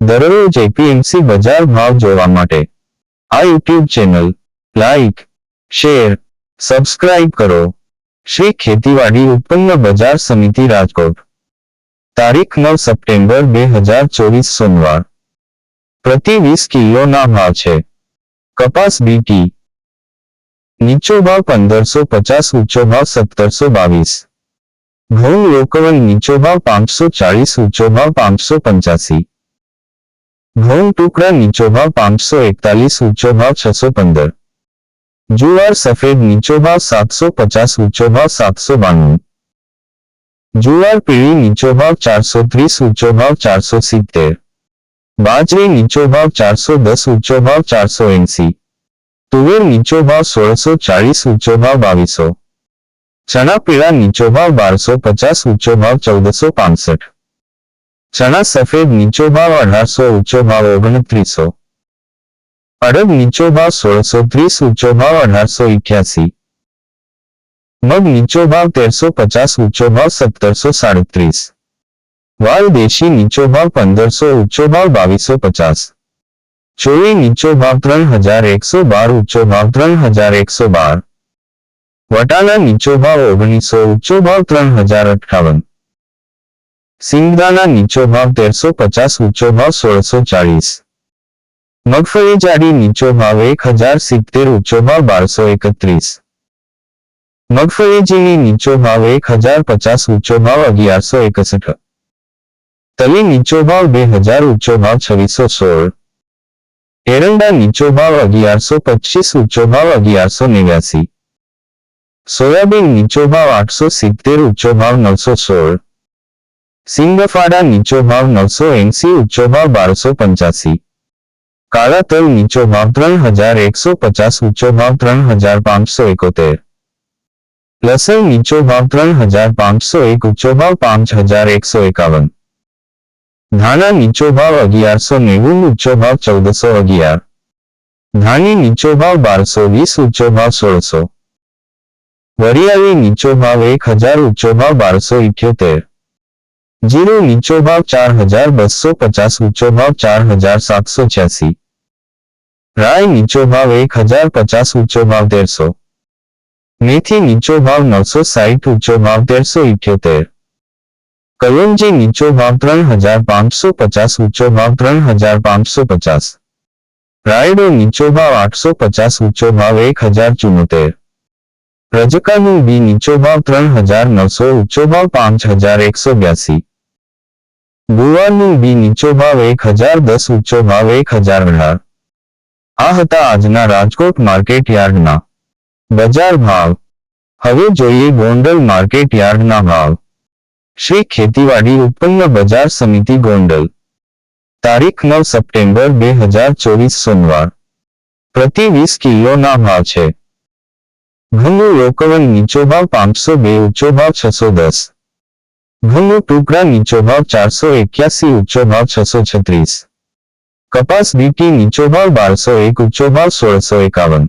દરરોજ એપીએમસી બજાર ભાવ જોવા માટે આ YouTube channel like share subscribe કરો. શ્રી ખેતીવાડી ઉત્પન્ન બજાર સમિતિ રાજકોટ. તારીખ નવ સપ્ટેમ્બર બે હજાર ચોવીસ સોમવાર. પ્રતિ વીસ કિલોના ભાવ છે. કપાસ બીટી નીચો ભાવ પંદરસો પચાસ, ઊંચો ભાવ સત્તરસો બાવીસ. ઘઉં લોકવન નીચો ભાવ પાંચસો ચાળીસ, ઊંચો ભાવ પાંચસો પંચ્યાસી. ઘઉં ટુકડા નીચો ભાવ પાંચસો એકતાલીસ ઊંચો ભાવ છસો પંદર જુવાર સફેદ નીચો ભાવ સાતસો પચાસ ઊંચો ભાવ સાતસો બાણું જુવાર પીળી નીચો ભાવ ચારસો ત્રીસ ઊંચો ભાવ ચારસો સિત્તેર બાજરી નીચો ભાવ ચારસો દસ ઊંચો ભાવ ચારસો એંસી તુવેર નીચો ભાવ સોળસો ચાળીસ ઊંચો ભાવ બાવીસો ચણા પીળા નીચો ભાવ બારસો પચાસ ઊંચો ભાવ ચૌદસો પાસઠ ચણા સફેદ નીચો ભાવ અઢારસો ઊંચો ભાવ ઓગણત્રીસો અડદ નીચો ભાવ સોળસો ત્રીસ ઊંચો ભાવ અઢારસો ઇઠ્યાસી મગ નીચો ભાવ તેરસો પચાસ ઊંચો ભાવ સત્તરસો સાડત્રીસ વાલ દેશી નીચો ભાવ પંદરસો ઊંચો ભાવ બાવીસો પચાસ ચોરી નીચો ભાવ ત્રણ હજાર એકસો બાર ઊંચો ભાવ ત્રણ હજાર એકસો બાર વટાણા નીચો ભાવ ઓગણીસો ઊંચો ભાવ ત્રણ હજાર અઠ્ઠાવન સિંગદાણા નીચો ભાવ તેરસો પચાસ ઊંચો ભાવ સોળસો ચાળીસ મગફળી જાડી નીચો ભાવ એક હજાર સિત્તેર ઊંચો ભાવ બારસો એકત્રીસ મગફળી ઝીણી નીચો ભાવ એક હજાર પચાસ ઊંચો ભાવ અગિયારસો એકસઠ તલી નીચો ભાવ બે હજાર ઊંચો ભાવ છવ્વીસો સોળ એરંડા નીચો ભાવ અગિયારસો પચીસ ઊંચો ભાવ અગિયારસો નેવ્યાસી સોયાબીન નીચો ભાવ આઠસો સિત્તેર ઊંચો ભાવ નવસો સોળ સિંગફાડા નીચો ભાવ નવસો એંસી ઊંચો ભાવ બારસો પંચ્યાસી કાળા તલ નીચો ભાવ ત્રણ હજાર એકસો પચાસ ઊંચો ભાવ ત્રણ હજાર પાંચસો એકોતેર લસણ નીચો ભાવ ત્રણ હજાર પાંચસો એક ઊંચો ભાવ પાંચ હજાર એકસો એકાવન ધાણા નીચો ભાવ અગિયારસો નેવું ઊંચો ભાવ ચૌદસો અગિયાર ધાણી નીચો ભાવ બારસો વીસ ઊંચો ભાવ સોળસો વરિયાળી નીચો ભાવ એક હજાર ઊંચો ભાવ બારસો ઇઠ્યોતેર જીરું નીચો ભાવ ચાર હજાર બસો પચાસ ઊંચો ભાવ ચાર હજાર સાતસો છ્યાસી રાય નીચો ભાવ એક હજાર પચાસ ઊંચો ભાવ તેરસો મેથી નીચો ભાવ નવસો સાહીઠ ઊંચો ભાવ તેરસો ઇઠ્યોતેર કલોંજી નીચો ભાવ ત્રણ હજાર પાંચસો પચાસ ઊંચો ભાવ ત્રણ હજાર પાંચસો પચાસ રાયડો નીચો ભાવ આઠસો પચાસ ઊંચો ભાવ એક હજાર ચુમ્મોતેર રજકાનું બી નીચો ભાવ ત્રણ હજાર નવસો ઊંચો ભાવ પાંચ હજાર એકસો બ્યાસી ગુવારનું બી નીચો ભાવ એક હજાર, દસ ઊંચો ભાવ એક હજાર અઢાર આ હતા આજના રાજકોટ માર્કેટ યાર્ડના. બજાર ભાવ. હવે જોઈએ ગોંડલ માર્કેટ યાર્ડના ભાવ. શ્રી ખેતીવાડી ઉત્પન્ન બજાર સમિતિ ગોંડલ. તારીખ નવ સપ્ટેમ્બર બે હજાર ચોવીસ સોમવાર. પ્રતિ વીસ કિલોના ભાવ છે. ઘઉં લોકવન નીચો ભાવ પાંચસો બે, ઊંચો ભાવ છસો દસ. ઘઉં ટુકડા નીચો ભાવ ચારસો એક્યાસી ઊંચો ભાવ છસો છત્રીસ. કપાસ બીટી નીચો ભાવ બારસો એક ઊંચો ભાવ સોળસો એકાવન.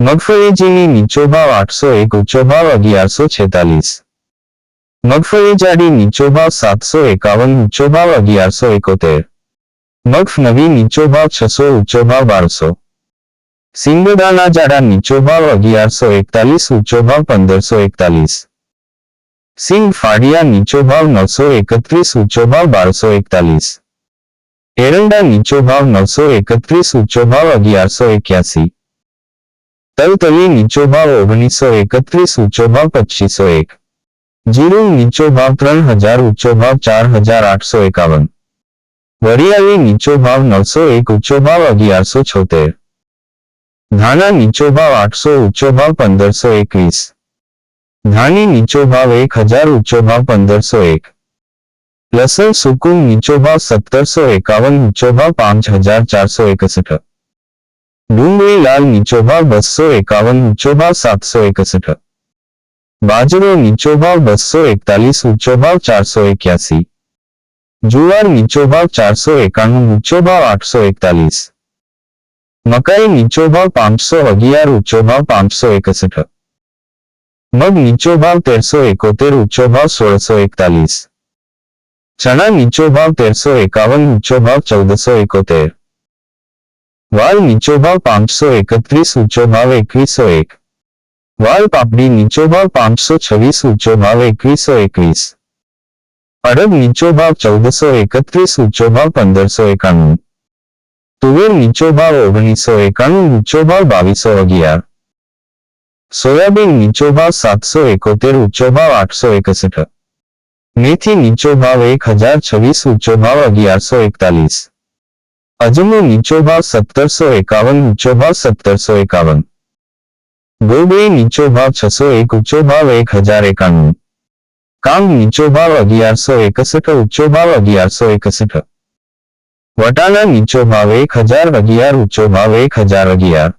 મગફળીજીની નીચો ભાવ આઠસો એક ઊંચો ભાવ અગિયારસો છેતાલીસ. મગફળી જાડી નીચો ભાવ સાતસો એકાવન ઊંચો ભાવ અગિયારસો એકોતેર. મગફ નવી નીચો ભાવ છસો ઊંચો ભાવ બારસો. સિંગદાણા જાડા નીચો ભાવ અગિયારસો એકતાલીસ ઊંચો ભાવ પંદરસો એકતાલીસ. સિંગ ફાડિયા નીચો ભાવ નવસો એકત્રીસ ઊંચો ભાવ બારસો એકતાલીસ એરંડા નીચો ભાવ નવસો એકત્રીસ ઊંચો ભાવ અગિયારસો એક્યાસી તલતલી નીચો ભાવ ઓગણીસો એકત્રીસ ઊંચો ભાવ પચીસો એક જીરું નીચો ભાવ ત્રણ હજાર ઊંચો ભાવ ચાર હજાર આઠસો એકાવન વરિયાળી નીચો ભાવ નવસો એક ઊંચો ભાવ અગિયારસો છોતેર ધાણા નીચો ભાવ આઠસો ઊંચો ભાવ પંદરસો એકવીસ ધાણી નીચો ભાવ એક હજાર ઊંચો ભાવ પંદરસો એક લસણ સુકુમ નીચો ભાવ સત્તરસો એકાવન ઊંચો ભાવ પાંચ હજાર ચારસો એકસઠ ડુંગળી લાલ નીચો ભાવ બસો એકાવન ઊંચો ભાવ સાતસો એકસઠ બાજરો નીચો ભાવ બસો એકતાલીસ ઊંચો ભાવ ચારસો એક્યાસી જુવાર નીચો ભાવ ચારસો એકાણું ઊંચો ભાવ આઠસો એકતાલીસ મકાઈ નીચો ભાવ પાંચસો અગિયાર ઊંચો ભાવ પાંચસો એકસઠ મગ નીચો ભાવ તેરસો એકોતેર ઊંચો ભાવ સોળસો એકતાલીસ ચણા નીચો ભાવ તેરસો એકાવન ઊંચો ભાવ ચૌદસો એકોતેર વાલ નીચો ભાવ પાંચસો એકત્રીસ ઊંચો ભાવ એકવીસો એક વાલ પાપડી નીચો ભાવ પાંચસો છવ્વીસ ઊંચો ભાવ એકવીસો એકવીસ અડદ નીચો ભાવ ચૌદસો એકત્રીસ ઊંચો ભાવ પંદરસો એકાણું તુવેર નીચો ભાવ ઓગણીસો એકાણું ઊંચો ભાવ બાવીસો અગિયાર સોયાબીન નીચો ભાવ સાતસો એકોતેર ઊંચો ભાવ આઠસો એકસઠ મેથી નીચો ભાવ એક હજાર છવ્વીસ ઊંચો ભાવ અગિયારસો એકતાલીસ અજમો નીચો ભાવ સત્તરસો એકાવન ઊંચો ભાવ સત્તરસો એકાવન ગોબરી નીચો ભાવ છસો એક ઊંચો ભાવ એક હજાર એકાણું કાંગ નીચો ભાવ અગિયારસો એકસઠ ઊંચો ભાવ અગિયારસો એકસઠ વટાણા નીચો ભાવ એક હજાર અગિયાર ઊંચો ભાવ એક હજાર અગિયાર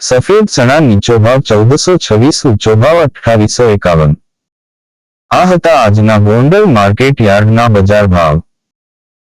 સફેદ ચણા નીચો ભાવ ચૌદસો છવ્વીસ ઊંચો ભાવ અઠાવીસો એકાવન. આ હતા આજના ગોંડલ માર્કેટ યાર્ડના બજાર ભાવ.